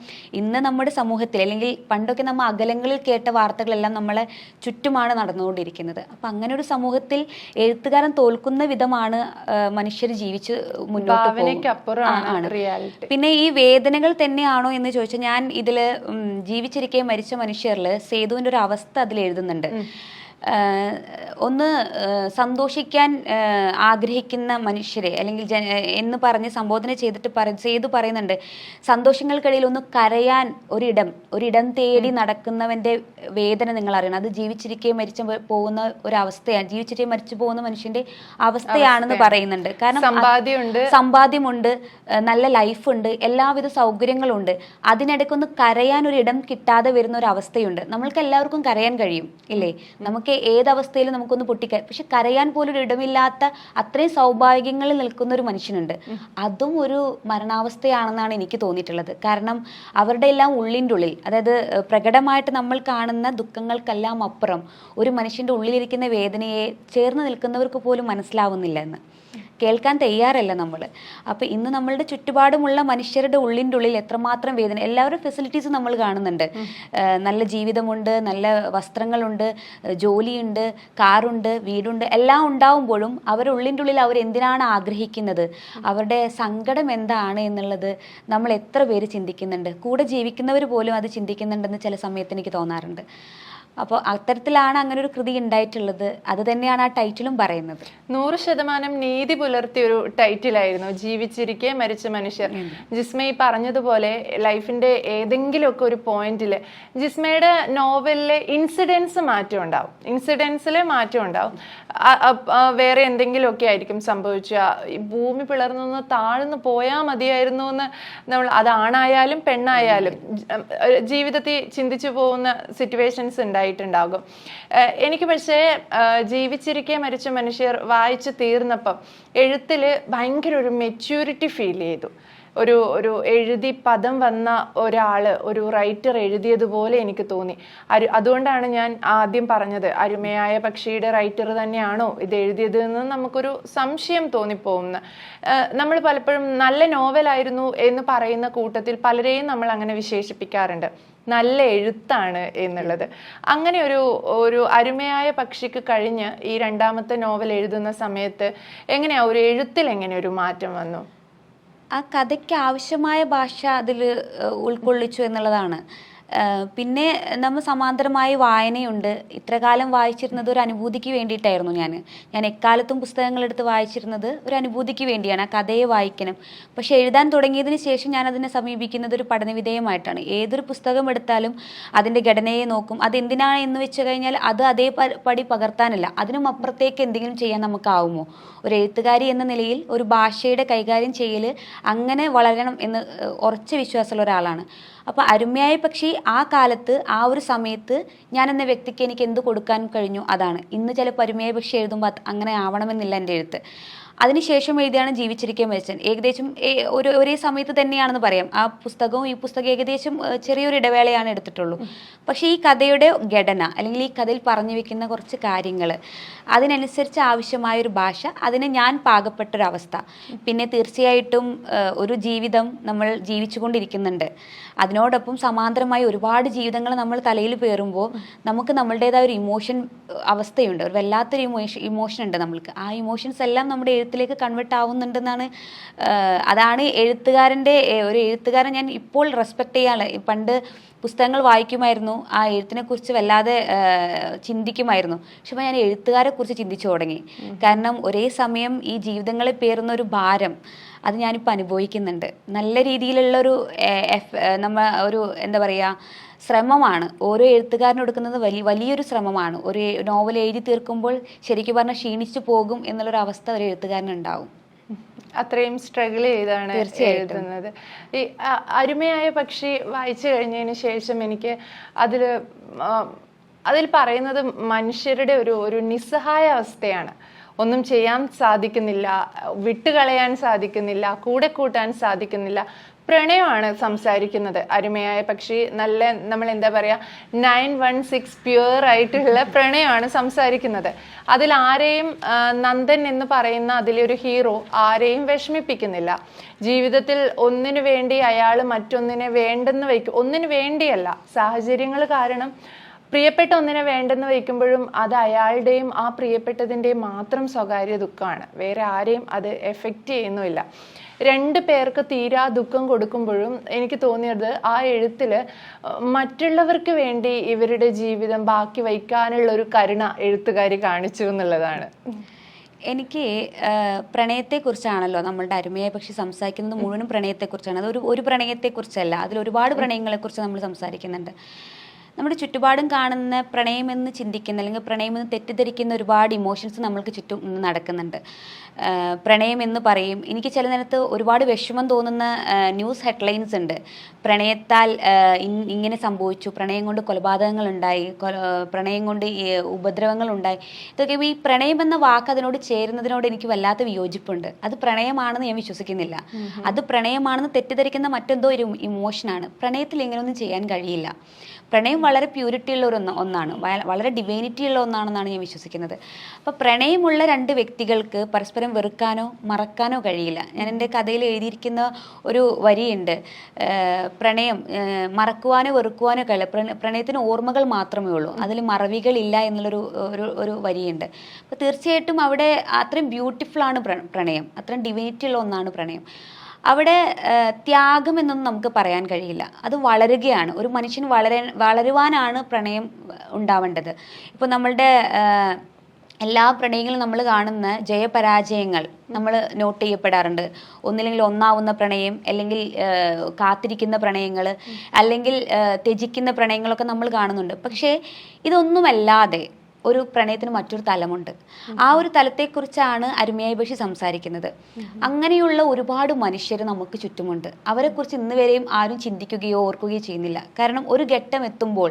ഇന്ന് നമ്മുടെ സമൂഹത്തിൽ അല്ലെങ്കിൽ പണ്ടൊക്കെ നമ്മൾ അകലങ്ങളിൽ കേട്ട വാർത്തകളെല്ലാം നമ്മളെ ചുറ്റുമാണ് നടന്നുകൊണ്ടിരിക്കുന്നത്. അപ്പം അങ്ങനെ ഒരു സമൂഹത്തിൽ എഴുത്തുകാരൻ തോൽക്കുന്ന വിധമാണ് മനുഷ്യർ ജീവിച്ച് മുന്നോട്ട് ആണ്. പിന്നെ ഈ വേദനകൾ തന്നെയാണോ എന്ന് ചോദിച്ചാൽ ഞാൻ ഇതിൽ ജീവിച്ചിരിക്കെ മരിച്ച മനുഷ്യരിൽ സേതുവിന്റെ ഒരു അവസ്ഥ അതിൽ എഴുതുന്നുണ്ട്. ഒന്ന് സന്തോഷിക്കാൻ ആഗ്രഹിക്കുന്ന മനുഷ്യരെ അല്ലെങ്കിൽ ജന എന്ന് പറഞ്ഞ് സംബോധന ചെയ്തിട്ട് പറ ചെയ്തു പറയുന്നുണ്ട്. സന്തോഷങ്ങൾക്കിടയിൽ ഒന്ന് കരയാൻ ഒരിടം ഒരിടം തേടി നടക്കുന്നവന്റെ വേദന നിങ്ങൾ അറിയണം. അത് ജീവിച്ചിരിക്കെ മരിച്ചു പോകുന്ന ഒരവസ്ഥയാണ്. അവസ്ഥയാണ് ജീവിച്ചിരിക്കെ മരിച്ചു പോകുന്ന മനുഷ്യന്റെ അവസ്ഥയാണെന്ന് പറയുന്നുണ്ട്. കാരണം സമ്പാദ്യമുണ്ട്. സമ്പാദ്യമുണ്ട് നല്ല ലൈഫുണ്ട് എല്ലാവിധ സൗകര്യങ്ങളുണ്ട്. അതിനിടയ്ക്കൊന്ന് കരയാൻ ഒരു ഇടം കിട്ടാതെ വരുന്ന ഒരു അവസ്ഥയുണ്ട് നമ്മൾക്ക് എല്ലാവർക്കും കരയാൻ കഴിയും ഇല്ലേ? നമുക്ക് ഏതവസ്ഥയിലും നമുക്കൊന്ന് പൊട്ടിക്കാൻ. പക്ഷെ കരയാൻ പോലും ഒരു ഇടമില്ലാത്ത അത്രയും സൗഭാഗ്യങ്ങളിൽ നിൽക്കുന്ന ഒരു മനുഷ്യനുണ്ട്. അതും ഒരു മരണാവസ്ഥയാണെന്നാണ് എനിക്ക് തോന്നിയിട്ടുള്ളത്. കാരണം അവരുടെ എല്ലാം ഉള്ളിന്റെ ഉള്ളിൽ അതായത് പ്രകടമായിട്ട് നമ്മൾ കാണുന്ന ദുഃഖങ്ങൾക്കെല്ലാം അപ്പുറം ഒരു മനുഷ്യന്റെ ഉള്ളിലിരിക്കുന്ന വേദനയെ ചേർന്ന് നിൽക്കുന്നവർക്ക് പോലും മനസ്സിലാവുന്നില്ല എന്ന്. കേൾക്കാൻ തയ്യാറല്ല നമ്മൾ അപ്പോൾ ഇന്ന് നമ്മളുടെ ചുറ്റുപാടുമുള്ള മനുഷ്യരുടെ ഉള്ളിന്റെ ഉള്ളിൽ എത്രമാത്രം വേദന എല്ലാവരും ഫെസിലിറ്റീസ് നമ്മൾ കാണുന്നുണ്ട്. നല്ല ജീവിതമുണ്ട് നല്ല വസ്ത്രങ്ങളുണ്ട് ജോലിയുണ്ട് കാറുണ്ട് വീടുണ്ട് എല്ലാം ഉണ്ടാവുമ്പോഴും അവരുടെ ഉള്ളിന്റെ ഉള്ളിൽ അവർ എന്തിനാണ് ആഗ്രഹിക്കുന്നത്? അവരുടെ സങ്കടം എന്താണ് എന്നുള്ളത് നമ്മൾ എത്ര പേര് ചിന്തിക്കുന്നുണ്ട്? കൂടെ ജീവിക്കുന്നവർ പോലും അത് ചിന്തിക്കുന്നുണ്ടെന്ന് ചില സമയത്ത് എനിക്ക് തോന്നാറുണ്ട്. അപ്പോൾ അത്തരത്തിലാണ് അങ്ങനെ ഒരു കൃതി ഉണ്ടായിട്ടുള്ളത്. അത് തന്നെയാണ് ആ ടൈറ്റിലും പറയുന്നത്. നൂറ് ശതമാനം നീതി പുലർത്തിയ ഒരു ടൈറ്റിലായിരുന്നു ജീവിച്ചിരിക്കെ മരിച്ച മനുഷ്യർ. ജിസ്മയി പറഞ്ഞതുപോലെ ലൈഫിന്റെ ഏതെങ്കിലുമൊക്കെ ഒരു പോയിന്റിൽ ജിസ്മയുടെ നോവലിലെ ഇൻസിഡൻസ് മാറ്റം ഉണ്ടാവും. ഇൻസിഡൻസിൽ മാറ്റം ഉണ്ടാവും. വേറെ എന്തെങ്കിലുമൊക്കെ ആയിരിക്കും സംഭവിച്ച. ഭൂമി പിളർന്നു താഴ്ന്നു പോയാൽ മതിയായിരുന്നു എന്ന് നമ്മൾ അതാണായാലും പെണ്ണായാലും ജീവിതത്തിൽ ചിന്തിച്ചു പോകുന്ന സിറ്റുവേഷൻസ് ഉണ്ടായിട്ടുണ്ടാകും ഏഹ് എനിക്ക് പക്ഷേ ജീവിച്ചിരിക്കെ മരിച്ച മനുഷ്യർ വായിച്ചു തീർന്നപ്പം എഴുത്തിൽ ഭയങ്കര ഒരു മെച്യൂരിറ്റി ഫീൽ ചെയ്തു. ഒരു ഒരു എഴുതി പദം വന്ന ഒരാൾ ഒരു റൈറ്റർ എഴുതിയതുപോലെ എനിക്ക് തോന്നി. അരു അതുകൊണ്ടാണ് ഞാൻ ആദ്യം പറഞ്ഞത് അരുമയായ പക്ഷിയുടെ റൈറ്റർ തന്നെയാണോ ഇത് എഴുതിയത് എന്ന് നമുക്കൊരു സംശയം തോന്നിപ്പോകുന്ന നമ്മൾ പലപ്പോഴും നല്ല നോവലായിരുന്നു എന്ന് പറയുന്ന കൂട്ടത്തിൽ പലരെയും നമ്മൾ അങ്ങനെ വിശേഷിപ്പിക്കാറുണ്ട്. നല്ല എഴുത്താണ് എന്നുള്ളത്. അങ്ങനെ ഒരു ഒരു അരുമയായ പക്ഷിക്ക് കഴിഞ്ഞ് ഈ രണ്ടാമത്തെ നോവൽ എഴുതുന്ന സമയത്ത് എങ്ങനെയാ ഒരു എഴുത്തിൽ എങ്ങനെ ഒരു മാറ്റം വന്നു? ആ കഥയ്ക്ക് ആവശ്യമായ ഭാഷ അതിൽ ഉൾക്കൊള്ളിച്ചു എന്നുള്ളതാണ്. പിന്നെ നമ്മൾ സമാന്തരമായി വായനയുണ്ട്. ഇത്രകാലം വായിച്ചിരുന്നത് ഒരു അനുഭൂതിക്ക് വേണ്ടിയിട്ടായിരുന്നു ഞാൻ. ഞാൻ എക്കാലത്തും പുസ്തകങ്ങൾ എടുത്ത് വായിച്ചിരുന്നത് ഒരു അനുഭൂതിക്ക് വേണ്ടിയാണ് ആ കഥയെ വായിക്കണം. പക്ഷേ എഴുതാൻ തുടങ്ങിയതിന് ശേഷം ഞാൻ അതിനെ സമീപിക്കുന്നത് ഒരു പഠനവിധേയമായിട്ടാണ്. ഏതൊരു പുസ്തകം എടുത്താലും അതിന്റെ ഘടനയെ നോക്കും. അത് എന്തിനാണ് എന്ന് വെച്ച് കഴിഞ്ഞാൽ അത് അതേ പടി പകർത്താനല്ല. അതിനും അപ്പുറത്തേക്ക് എന്തെങ്കിലും ചെയ്യാൻ നമുക്കാവുമോ? ഒരു എഴുത്തുകാരി എന്ന നിലയിൽ ഒരു ഭാഷയുടെ കൈകാര്യം ചെയ്യൽ അങ്ങനെ വളരണം എന്ന് ഉറച്ച വിശ്വാസമുള്ള ഒരാളാണ്. അപ്പോൾ അരുമയായ പക്ഷി ആ കാലത്ത് ആ ഒരു സമയത്ത് ഞാൻ എന്ന വ്യക്തിക്ക് എനിക്ക് എന്ത് കൊടുക്കാൻ കഴിഞ്ഞു? അതാണ്. ഇന്ന് ചിലപ്പോൾ അരുമയായ പക്ഷി എഴുതുമ്പോൾ അങ്ങനെ ആവണമെന്നില്ല എന്റെ എഴുത്ത്. അതിനുശേഷം എഴുതിയാണ് ജീവിച്ചിരിക്കാൻ മരിച്ചൻ ഏകദേശം ഒരു ഒരേ സമയത്ത് തന്നെയാണെന്ന് പറയാം. ആ പുസ്തകവും ഈ പുസ്തകം ഏകദേശം ചെറിയൊരു ഇടവേളയാണ് എടുത്തിട്ടുള്ളൂ. പക്ഷേ ഈ കഥയുടെ ഘടന അല്ലെങ്കിൽ ഈ കഥയിൽ പറഞ്ഞു വെക്കുന്ന കുറച്ച് കാര്യങ്ങൾ അതിനനുസരിച്ച് ആവശ്യമായ ഒരു ഭാഷ അതിന് ഞാൻ പാകപ്പെട്ടൊരവസ്ഥ. പിന്നെ തീർച്ചയായിട്ടും ഒരു ജീവിതം നമ്മൾ ജീവിച്ചുകൊണ്ടിരിക്കുന്നുണ്ട്. അതിനോടൊപ്പം സമാന്തരമായി ഒരുപാട് ജീവിതങ്ങൾ നമ്മൾ തലയിൽ പേറുമ്പോൾ നമുക്ക് നമ്മളുടേതായ ഒരു ഇമോഷൻ അവസ്ഥയുണ്ട്. ഒരു വല്ലാത്തൊരു ഇമോഷൻ ഇമോഷൻ ഉണ്ട് നമ്മൾക്ക്. ആ ഇമോഷൻസ് എല്ലാം നമ്മുടെ എഴുത്തിലേക്ക് കൺവേർട്ട് ആവുന്നുണ്ടെന്നാണ് അതാണ് എഴുത്തുകാരന്റെ ഒരു എഴുത്തുകാരൻ ഞാൻ ഇപ്പോൾ റെസ്പെക്ട് ചെയ്യാണ് പണ്ട് പുസ്തകങ്ങൾ വായിക്കുമായിരുന്നു. ആ എഴുത്തിനെക്കുറിച്ച് വല്ലാതെ ചിന്തിക്കുമായിരുന്നു. പക്ഷെ ഇപ്പോൾ ഞാൻ എഴുത്തുകാരെ കുറിച്ച് ചിന്തിച്ചു തുടങ്ങി. കാരണം ഒരേ സമയം ഈ ജീവിതങ്ങളെ പേറുന്ന ഒരു ഭാരം അത് ഞാനിപ്പോൾ അനുഭവിക്കുന്നുണ്ട്. നല്ല രീതിയിലുള്ള ഒരു നമ്മ ഒരു എന്താ പറയുക ശ്രമമാണ്. ഓരോ എഴുത്തുകാരനും എടുക്കുന്നത് വലിയ വലിയൊരു ശ്രമമാണ്. ഒരു നോവൽ എഴുതി തീർക്കുമ്പോൾ ശരിക്കും പറഞ്ഞാൽ ക്ഷീണിച്ചു പോകും എന്നുള്ളൊരു അവസ്ഥ ഒരു എഴുത്തുകാരനുണ്ടാവും അത്രയും സ്ട്രഗിൾ ചെയ്താണ് എഴുതുന്നത്. ഈ അരുമയായ പക്ഷി വായിച്ചു കഴിഞ്ഞതിന് ശേഷം എനിക്ക് അതിൽ അതിൽ പറയുന്നത് മനുഷ്യരുടെ ഒരു ഒരു നിസ്സഹായ അവസ്ഥയാണ്. ഒന്നും ചെയ്യാൻ സാധിക്കുന്നില്ല വിട്ടുകളയാൻ സാധിക്കുന്നില്ല കൂടെ കൂട്ടാൻ സാധിക്കുന്നില്ല. പ്രണയമാണ് സംസാരിക്കുന്നത്. അരുമയായ പക്ഷി നല്ല നമ്മൾ എന്താ പറയുക നയൻ വൺ സിക്സ് പ്യുവർ ആയിട്ടുള്ള പ്രണയമാണ് സംസാരിക്കുന്നത്. അതിൽ ആരെയും നന്ദൻ എന്ന് പറയുന്ന അതിലൊരു ഹീറോ ആരെയും വിഷമിപ്പിക്കുന്നില്ല. ജീവിതത്തിൽ ഒന്നിനു വേണ്ടി അയാൾ മറ്റൊന്നിനെ വേണ്ടെന്ന് വയ്ക്കും ഒന്നിനു വേണ്ടിയല്ല സാഹചര്യങ്ങൾ കാരണം പ്രിയപ്പെട്ട ഒന്നിനെ വേണ്ടെന്ന് വയ്ക്കുമ്പോഴും അത് അയാളുടെയും ആ പ്രിയപ്പെട്ടതിന്റെയും മാത്രം സ്വകാര്യ ദുഃഖമാണ്. വേറെ ആരെയും അത് എഫക്റ്റ് ചെയ്യുന്നുമില്ല. രണ്ട് പേർക്ക് തീരാ ദുഃഖം കൊടുക്കുമ്പോഴും എനിക്ക് തോന്നിയത് ആ എഴുത്തിൽ മറ്റുള്ളവർക്ക് വേണ്ടി ഇവരുടെ ജീവിതം ബാക്കി വയ്ക്കാനുള്ള ഒരു കരുണ എഴുത്തുകാരി കാണിച്ചു എന്നുള്ളതാണ്. എനിക്ക് പ്രണയത്തെക്കുറിച്ചാണല്ലോ നമ്മളുടെ അരുമയെ പക്ഷി സംസാരിക്കുന്നത് മുഴുവനും പ്രണയത്തെക്കുറിച്ചാണ്. അതൊരു ഒരു പ്രണയത്തെക്കുറിച്ചല്ല അതിൽ ഒരുപാട് പ്രണയങ്ങളെക്കുറിച്ച് നമ്മൾ സംസാരിക്കുന്നുണ്ട്. നമ്മുടെ ചുറ്റുപാടും കാണുന്ന പ്രണയമെന്ന് ചിന്തിക്കുന്ന അല്ലെങ്കിൽ പ്രണയമെന്ന് തെറ്റിദ്ധരിക്കുന്ന ഒരുപാട് ഇമോഷൻസ് നമ്മൾക്ക് ചുറ്റും നടക്കുന്നുണ്ട്. പ്രണയം എന്ന് പറയും. എനിക്ക് ചില നേരത്ത് ഒരുപാട് വിഷമം തോന്നുന്ന ന്യൂസ് ഹെഡ്ലൈൻസ് ഉണ്ട്. പ്രണയത്താൽ ഇങ്ങനെ സംഭവിച്ചു. പ്രണയം കൊണ്ട് കൊലപാതകങ്ങൾ ഉണ്ടായി പ്രണയം കൊണ്ട് ഉപദ്രവങ്ങൾ ഉണ്ടായി ഇതൊക്കെ ഈ പ്രണയം എന്ന വാക്ക് അതിനോട് ചേരുന്നതിനോട് എനിക്ക് വല്ലാത്ത വിയോജിപ്പുണ്ട്. അത് പ്രണയമാണെന്ന് ഞാൻ വിശ്വസിക്കുന്നില്ല. അത് പ്രണയമാണെന്ന് തെറ്റിദ്ധരിക്കുന്ന മറ്റെന്തോ ഒരു ഇമോഷനാണ് പ്രണയത്തിൽ ഇങ്ങനെയൊന്നും ചെയ്യാൻ കഴിയില്ല. പ്രണയം വളരെ പ്യൂരിറ്റി ഉള്ള ഒരു ഒന്നാണ്. വളരെ ഡിവൈനിറ്റി ഉള്ള ഒന്നാണെന്നാണ് ഞാൻ വിശ്വസിക്കുന്നത്. അപ്പോൾ പ്രണയമുള്ള രണ്ട് വ്യക്തികൾക്ക് പരസ്പരം വെറുക്കാനോ മറക്കാനോ കഴിയില്ല. ഞാൻ എന്റെ കഥയിൽ എഴുതിയിരിക്കുന്ന ഒരു വരിയുണ്ട്. പ്രണയം മറക്കുവാനോ വെറുക്കുവാനോ കഴിയില്ല. പ്രണ- പ്രണയത്തിന് ഓർമ്മകൾ മാത്രമേ ഉള്ളൂ. അതിൽ മറവികളില്ല എന്നുള്ളൊരു ഒരു ഒരു വരിയുണ്ട്. അപ്പോൾ തീർച്ചയായിട്ടും അവിടെ അത്രയും ബ്യൂട്ടിഫുള്ളാണ് പ്രണയം. അത്രയും ഡിവിനിറ്റി ഉള്ള ഒന്നാണ് പ്രണയം. അവിടെ ത്യാഗം എന്നൊന്നും നമുക്ക് പറയാൻ കഴിയില്ല. അത് വളരുകയാണ്. ഒരു മനുഷ്യൻ വളരെ വളരുവാനാണ് പ്രണയം ഉണ്ടാവേണ്ടത്. ഇപ്പോൾ നമ്മളുടെ എല്ലാ പ്രണയങ്ങളും നമ്മൾ കാണുന്ന ജയപരാജയങ്ങൾ നമ്മൾ നോട്ട് ചെയ്യപ്പെടാറുണ്ട്. ഒന്നില്ലെങ്കിൽ ഒന്നാവുന്ന പ്രണയം അല്ലെങ്കിൽ കാത്തിരിക്കുന്ന പ്രണയങ്ങൾ അല്ലെങ്കിൽ ത്യജിക്കുന്ന പ്രണയങ്ങളൊക്കെ നമ്മൾ കാണുന്നുണ്ട്. പക്ഷേ ഇതൊന്നുമല്ലാതെ ഒരു പ്രണയത്തിന് മറ്റൊരു തലമുണ്ട്. ആ ഒരു തലത്തെക്കുറിച്ചാണ് അരുമയായി ബഷി സംസാരിക്കുന്നത്. അങ്ങനെയുള്ള ഒരുപാട് മനുഷ്യർ നമുക്ക് ചുറ്റുമുണ്ട്. അവരെക്കുറിച്ച് ഇന്ന് വരെയും ആരും ചിന്തിക്കുകയോ ഓർക്കുകയോ ചെയ്യുന്നില്ല. കാരണം ഒരു ഘട്ടം എത്തുമ്പോൾ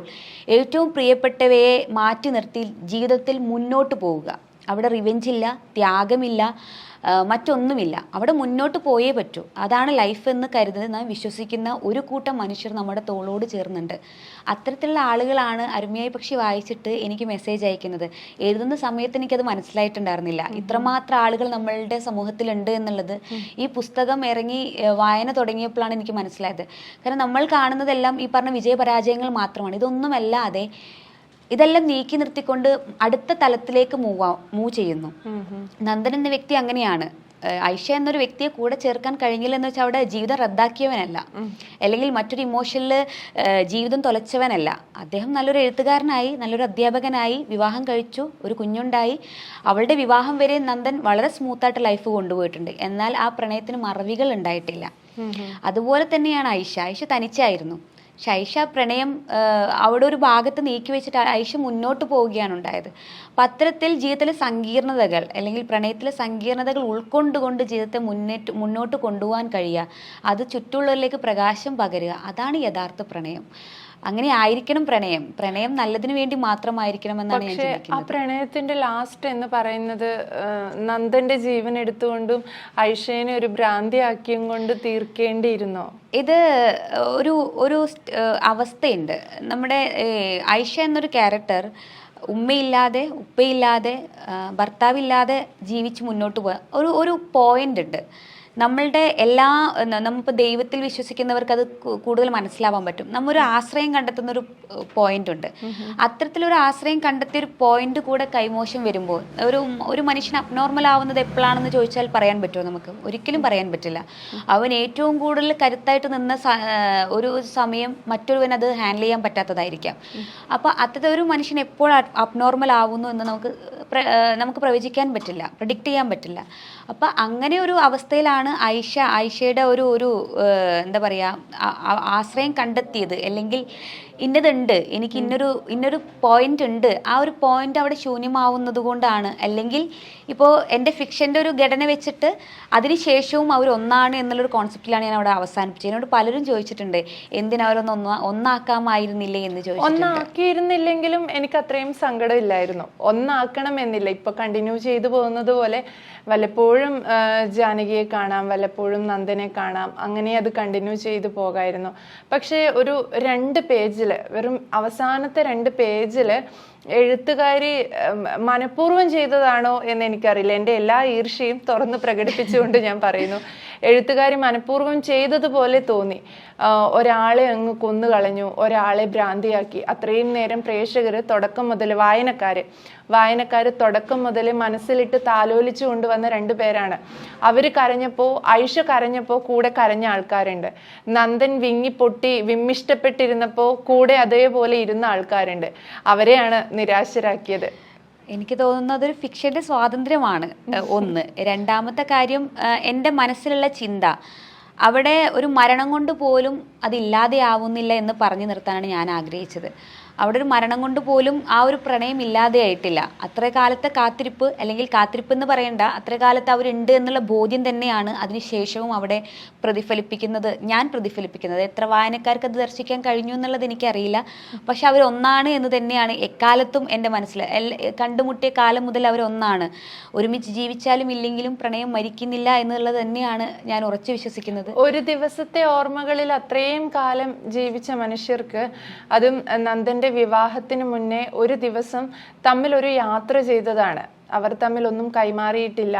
ഏറ്റവും പ്രിയപ്പെട്ടവയെ മാറ്റി നിർത്തി ജീവിതത്തിൽ മുന്നോട്ട് പോവുക. അവിടെ റിവെഞ്ചില്ല ത്യാഗമില്ല മറ്റൊന്നുമില്ല. അവിടെ മുന്നോട്ട് പോയേ പറ്റൂ. അതാണ് ലൈഫ് എന്ന് കരുതുന്ന നാം വിശ്വസിക്കുന്ന ഒരു കൂട്ടം മനുഷ്യർ നമ്മുടെ തോളോട് ചേർന്നുണ്ട്. അത്തരത്തിലുള്ള ആളുകളാണ് അരുമയായി പക്ഷി വായിച്ചിട്ട് എനിക്ക് മെസ്സേജ് അയക്കുന്നത്. എഴുതുന്ന സമയത്ത് എനിക്കത് മനസ്സിലായിട്ടുണ്ടായിരുന്നില്ല. ഇത്രമാത്രം ആളുകൾ നമ്മളുടെ സമൂഹത്തിലുണ്ട് എന്നുള്ളത് ഈ പുസ്തകം ഇറങ്ങി വായന തുടങ്ങിയപ്പോഴാണ് എനിക്ക് മനസ്സിലായത്. കാരണം നമ്മൾ കാണുന്നതെല്ലാം ഈ പറഞ്ഞ വിജയപരാജയങ്ങൾ മാത്രമാണ്. ഇതൊന്നുമല്ലാതെ ഇതെല്ലാം നീക്കി നിർത്തിക്കൊണ്ട് അടുത്ത തലത്തിലേക്ക് മൂവ് മൂവ് ചെയ്യുന്നു. നന്ദൻ എന്ന വ്യക്തി അങ്ങനെയാണ്. ഐഷ എന്നൊരു വ്യക്തിയെ കൂടെ ചേർക്കാൻ കഴിഞ്ഞില്ല എന്ന് വെച്ചാൽ അവിടെ ജീവിതം റദ്ദാക്കിയവനല്ല. അല്ലെങ്കിൽ മറ്റൊരു ഇമോഷനിൽ ജീവിതം തുലച്ചവനല്ല. അദ്ദേഹം നല്ലൊരു എഴുത്തുകാരനായി നല്ലൊരു അധ്യാപകനായി വിവാഹം കഴിച്ചു ഒരു കുഞ്ഞുണ്ടായി. അവളുടെ വിവാഹം വരെ നന്ദൻ വളരെ സ്മൂത്തായിട്ട് ലൈഫ് കൊണ്ടുപോയിട്ടുണ്ട്. എന്നാൽ ആ പ്രണയത്തിന് മറവികൾ ഉണ്ടായിട്ടില്ല. അതുപോലെ തന്നെയാണ് ഐഷ. ഐഷ തനിച്ചായിരുന്നു. ഐഷ പ്രണയം അവിടെ ഒരു ഭാഗത്ത് നീക്കി വെച്ചിട്ട് ഐഷ മുന്നോട്ട് പോവുകയാണ് ഉണ്ടായത്. അപ്പം അത്തരത്തിൽ ജീവിതത്തിലെ സങ്കീർണതകൾ അല്ലെങ്കിൽ പ്രണയത്തിലെ സങ്കീർണതകൾ ഉൾക്കൊണ്ടുകൊണ്ട് ജീവിതത്തെ മുന്നേറ്റ് മുന്നോട്ട് കൊണ്ടുപോകാൻ കഴിയുക. അത് ചുറ്റുള്ളവരിലേക്ക് പ്രകാശം പകരുക. അതാണ് യഥാർത്ഥ പ്രണയം. അങ്ങനെ ആയിരിക്കണം പ്രണയം. പ്രണയം നല്ലതിനു വേണ്ടി മാത്രമായിരിക്കണമെന്നാണ് ഞാൻ പക്ഷെ ആ പ്രണയത്തിന്റെ ലാസ്റ്റ് എന്ന് പറയുന്നത് നന്ദന്റെ ജീവൻ എടുത്തുകൊണ്ടും ഐഷേനെ ഒരു ഭ്രാന്തിയാക്കിയും കൊണ്ട് തീർക്കേണ്ടിയിരുന്നോ? ഇത് ഒരു ഒരു അവസ്ഥയുണ്ട്. നമ്മുടെ ഐഷ എന്നൊരു ക്യാരക്ടർ ഉമ്മയില്ലാതെ ഉപ്പയില്ലാതെ ഭർത്താവില്ലാതെ ജീവിച്ച് മുന്നോട്ട് പോകാൻ ഒരു ഒരു പോയിന്റ് ഉണ്ട്. നമ്മളുടെ എല്ലാ നമ്മളിപ്പോൾ ദൈവത്തിൽ വിശ്വസിക്കുന്നവർക്ക് അത് കൂടുതൽ മനസ്സിലാവാൻ പറ്റും. നമ്മ ഒരു ആശ്രയം കണ്ടെത്തുന്ന ഒരു പോയിന്റ് ഉണ്ട് അത്തരത്തിലൊരു ആശ്രയം കണ്ടെത്തിയ ഒരു പോയിന്റ് കൂടെ കൈമോശം വരുമ്പോൾ ഒരു ഒരു മനുഷ്യൻ അബ്നോർമൽ ആവുന്നത് എപ്പോഴാണെന്ന് ചോദിച്ചാൽ പറയാൻ പറ്റുമോ നമുക്ക്? ഒരിക്കലും പറയാൻ പറ്റില്ല. അവൻ ഏറ്റവും കൂടുതൽ കരുത്തായിട്ട് നിന്ന ഒരു സമയം മറ്റൊരുവൻ അത് ഹാൻഡിൽ ചെയ്യാൻ പറ്റാത്തതായിരിക്കാം. അപ്പോൾ അത്തരത്തിൽ ഒരു മനുഷ്യൻ എപ്പോൾ അബ്നോർമൽ ആവുന്നു എന്ന് നമുക്ക് നമുക്ക് പ്രവചിക്കാൻ പറ്റില്ല പ്രഡിക്റ്റ് ചെയ്യാൻ പറ്റില്ല. അപ്പം അങ്ങനെ ഒരു അവസ്ഥയിലാണ് ഐഷ ഐഷയുടെ ഒരു ഒരു എന്താ പറയുക ആശ്രയം കണ്ടെത്തിയത്. അല്ലെങ്കിൽ ഇന്നതുണ്ട്. എനിക്ക് ഇന്നൊരു ഇന്നൊരു പോയിന്റ് ഉണ്ട്. ആ ഒരു പോയിന്റ് അവിടെ ശൂന്യമാവുന്നത് കൊണ്ടാണ്. അല്ലെങ്കിൽ ഇപ്പോൾ എന്റെ ഫിക്ഷന്റെ ഒരു ഘടന വെച്ചിട്ട് അതിനുശേഷവും അവർ ഒന്നാണ് എന്നുള്ളൊരു കോൺസെപ്റ്റിലാണ് ഞാൻ അവിടെ അവസാനിപ്പിച്ചത്. എന്നോട് പലരും ചോദിച്ചിട്ടുണ്ട് എന്തിനാ അവരൊന്ന് ഒന്നാ ഒന്നാക്കാമായിരുന്നില്ലേ എന്ന് ചോദിച്ചിട്ടുണ്ട്. ഒന്നാക്കിയിരുന്നില്ലെങ്കിലും എനിക്ക് അത്രയും സങ്കടമില്ലായിരുന്നു. ഒന്നാക്കണം എന്നില്ല ഇപ്പൊ കണ്ടിന്യൂ ചെയ്തു പോകുന്നത് പോലെ വല്ലപ്പോഴും ജാനകിയെ കാണാം വല്ലപ്പോഴും നന്ദനെ കാണാം അങ്ങനെ അത് കണ്ടിന്യൂ ചെയ്തു പോകായിരുന്നു. പക്ഷേ ഒരു രണ്ട് പേജിൽ വെറും അവസാനത്തെ രണ്ട് പേജിൽ എഴുത്തുകാരി മനഃപൂർവം ചെയ്തതാണോ എന്ന് എനിക്കറിയില്ല. എന്റെ എല്ലാ ഈർഷ്യയും തുറന്ന് പ്രകടിപ്പിച്ചുകൊണ്ട് ഞാൻ പറയുന്നു. എഴുത്തുകാരി മനഃപൂർവം ചെയ്തതുപോലെ തോന്നി. ഒരാളെ അങ്ങ് കൊന്നുകളഞ്ഞു ഒരാളെ ഭ്രാന്തിയാക്കി. അത്രയും നേരം പ്രേക്ഷകർ തുടക്കം മുതൽ വായനക്കാർ വായനക്കാർ തുടക്കം മുതൽ മനസ്സിലിട്ട് താലോലിച്ചു കൊണ്ടുവന്ന രണ്ടു പേരാണ്. അവർ കരഞ്ഞപ്പോൾ ഐഷ കരഞ്ഞപ്പോൾ കൂടെ കരഞ്ഞ ആൾക്കാരുണ്ട്. നന്ദൻ വിങ്ങി പൊട്ടി വിമ്മിഷ്ടപ്പെട്ടിരുന്നപ്പോൾ കൂടെ അതേപോലെ ഇരുന്ന ആൾക്കാരുണ്ട്. അവരെയാണ് നിരാശരാക്കിയത്. എനിക്ക് തോന്നുന്നത് അതൊരു ഫിക്ഷന്റെ സ്വാതന്ത്ര്യമാണ് ഒന്ന്. രണ്ടാമത്തെ കാര്യം എന്റെ മനസ്സിലുള്ള ചിന്ത. അവിടെ ഒരു മരണം കൊണ്ട് പോലും അതില്ലാതെയാവുന്നില്ല എന്ന് പറഞ്ഞു നിർത്താനാണ് ഞാൻ ആഗ്രഹിച്ചത്. അവിടെ ഒരു മരണം കൊണ്ട് പോലും ആ ഒരു പ്രണയം ഇല്ലാതെ ആയിട്ടില്ല. അത്ര കാലത്തെ കാത്തിരിപ്പ് അല്ലെങ്കിൽ കാത്തിരിപ്പ് എന്ന് പറയണ്ട അത്ര കാലത്ത് അവരുണ്ട് എന്നുള്ള ബോധ്യം തന്നെയാണ് അതിനുശേഷവും അവിടെ പ്രതിഫലിപ്പിക്കുന്നത് ഞാൻ പ്രതിഫലിപ്പിക്കുന്നത്. എത്ര വായനക്കാർക്ക് അത് ദർശിക്കാൻ കഴിഞ്ഞു എന്നുള്ളത് എനിക്കറിയില്ല. പക്ഷെ അവരൊന്നാണ് എന്ന് തന്നെയാണ് എക്കാലത്തും എന്റെ മനസ്സിൽ. കണ്ടുമുട്ടിയ കാലം മുതൽ അവരൊന്നാണ്. ഒരുമിച്ച് ജീവിച്ചാലും ഇല്ലെങ്കിലും പ്രണയം മരിക്കുന്നില്ല എന്നുള്ളത് തന്നെയാണ് ഞാൻ ഉറച്ചു വിശ്വസിക്കുന്നത്. ഒരു ദിവസത്തെ ഓർമ്മകളിൽ അത്രയും കാലം ജീവിച്ച മനുഷ്യർക്ക് അതും നന്ദന്റെ വിവാഹത്തിന് മുന്നേ ഒരു ദിവസം തമ്മിൽ ഒരു യാത്ര ചെയ്തതാണ്. അവർ തമ്മിൽ ഒന്നും കൈമാറിയിട്ടില്ല.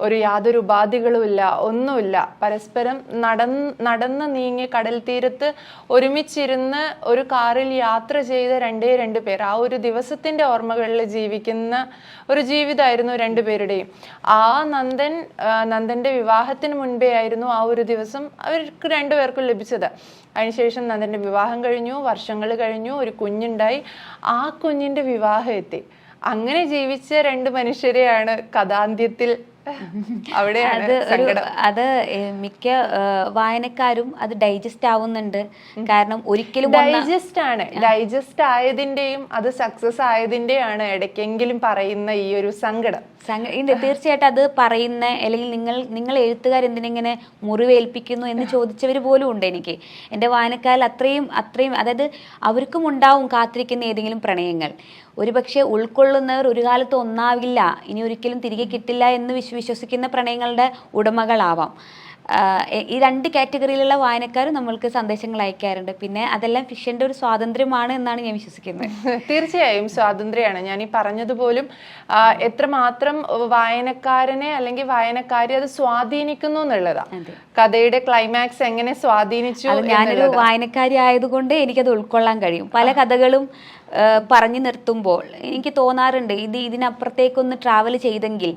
ഒരു യാതൊരു ഉപാധികളും ഇല്ല. ഒന്നുമില്ല. പരസ്പരം നടന്ന് നടന്ന് നീങ്ങി കടൽ തീരത്ത് ഒരുമിച്ചിരുന്ന് ഒരു കാറിൽ യാത്ര ചെയ്ത രണ്ടേ രണ്ട് പേർ. ആ ഒരു ദിവസത്തിന്റെ ഓർമ്മകളിൽ ജീവിക്കുന്ന ഒരു ജീവിതമായിരുന്നു രണ്ടുപേരുടെയും ആ നന്ദൻ നന്ദന്റെ വിവാഹത്തിന് മുൻപേ ആയിരുന്നു ആ ഒരു ദിവസം അവർക്ക് രണ്ടുപേർക്കും ലഭിച്ചത്. അതിനുശേഷം നന്ദന്റെ വിവാഹം കഴിഞ്ഞു വർഷങ്ങൾ കഴിഞ്ഞു ഒരു കുഞ്ഞുണ്ടായി. ആ കുഞ്ഞിന്റെ വിവാഹം എത്തി. അങ്ങനെ ജീവിച്ച രണ്ട് മനുഷ്യരെയാണ് കഥാന്ത്യത്തിൽ അത് ഒരു അത് മിക്ക വായനക്കാരും അത് ഡൈജസ്റ്റ് ആവുന്നുണ്ട്. കാരണം ഒരിക്കലും ഡൈജസ്റ്റ് ആണ്. ഡൈജസ്റ്റ് ആയതിന്റെയും അത് സക്സസ് ആയതിന്റെയാണ് ഇടയ്ക്കെങ്കിലും പറയുന്ന ഈ ഒരു സങ്കടം. തീർച്ചയായിട്ടും അത് പറയുന്ന അല്ലെങ്കിൽ നിങ്ങൾ നിങ്ങൾ എഴുത്തുകാർ എന്തിനെങ്ങനെ മുറിവേൽപ്പിക്കുന്നു എന്ന് ചോദിച്ചവർ പോലും ഉണ്ട് എനിക്ക്. എന്റെ വായനക്കാരിൽ അത്രയും അത്രയും അതായത് അവർക്കും ഉണ്ടാവും കാത്തിരിക്കുന്ന ഏതെങ്കിലും പ്രണയങ്ങൾ. ഒരുപക്ഷെ ഉൾക്കൊള്ളുന്നവർ ഒരു കാലത്ത് ഒന്നാവില്ല. ഇനി ഒരിക്കലും തിരികെ കിട്ടില്ല എന്ന് വിശ്വ വിശ്വസിക്കുന്ന പ്രണയങ്ങളുടെ ഉടമകളാവാം. ഈ രണ്ട് കാറ്റഗറിയിലുള്ള വായനക്കാരും നമ്മൾക്ക് സന്ദേശങ്ങൾ അയക്കാറുണ്ട്. പിന്നെ അതെല്ലാം ഫിക്ഷന്റെ ഒരു സ്വാതന്ത്ര്യമാണ് എന്നാണ് ഞാൻ വിശ്വസിക്കുന്നത്. തീർച്ചയായും സ്വാതന്ത്ര്യമാണ്. ഞാൻ ഈ പറഞ്ഞതുപോലും എത്രമാത്രം വായനക്കാരനെ അല്ലെങ്കിൽ വായനക്കാരെ അത് സ്വാധീനിക്കുന്നു എന്നുള്ളതാണ് കഥയുടെ ക്ലൈമാക്സ് എങ്ങനെ സ്വാധീനിച്ചു ഞാനൊരു വായനക്കാരി ആയതുകൊണ്ട് എനിക്കത് ഉൾക്കൊള്ളാൻ കഴിയും. പല കഥകളും പറഞ്ഞു നിർത്തുമ്പോൾ എനിക്ക് തോന്നാറുണ്ട് ഇത് ഇതിനപ്പുറത്തേക്കൊന്ന് ട്രാവൽ ചെയ്തെങ്കിൽ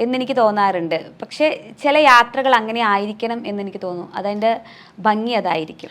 എന്നെനിക്ക് തോന്നാറുണ്ട്. പക്ഷെ ചില യാത്രകൾ അങ്ങനെ ആയിരിക്കണം എന്ന് എനിക്ക് തോന്നുന്നു. അതതിന്റെ ഭംഗി അതായിരിക്കും.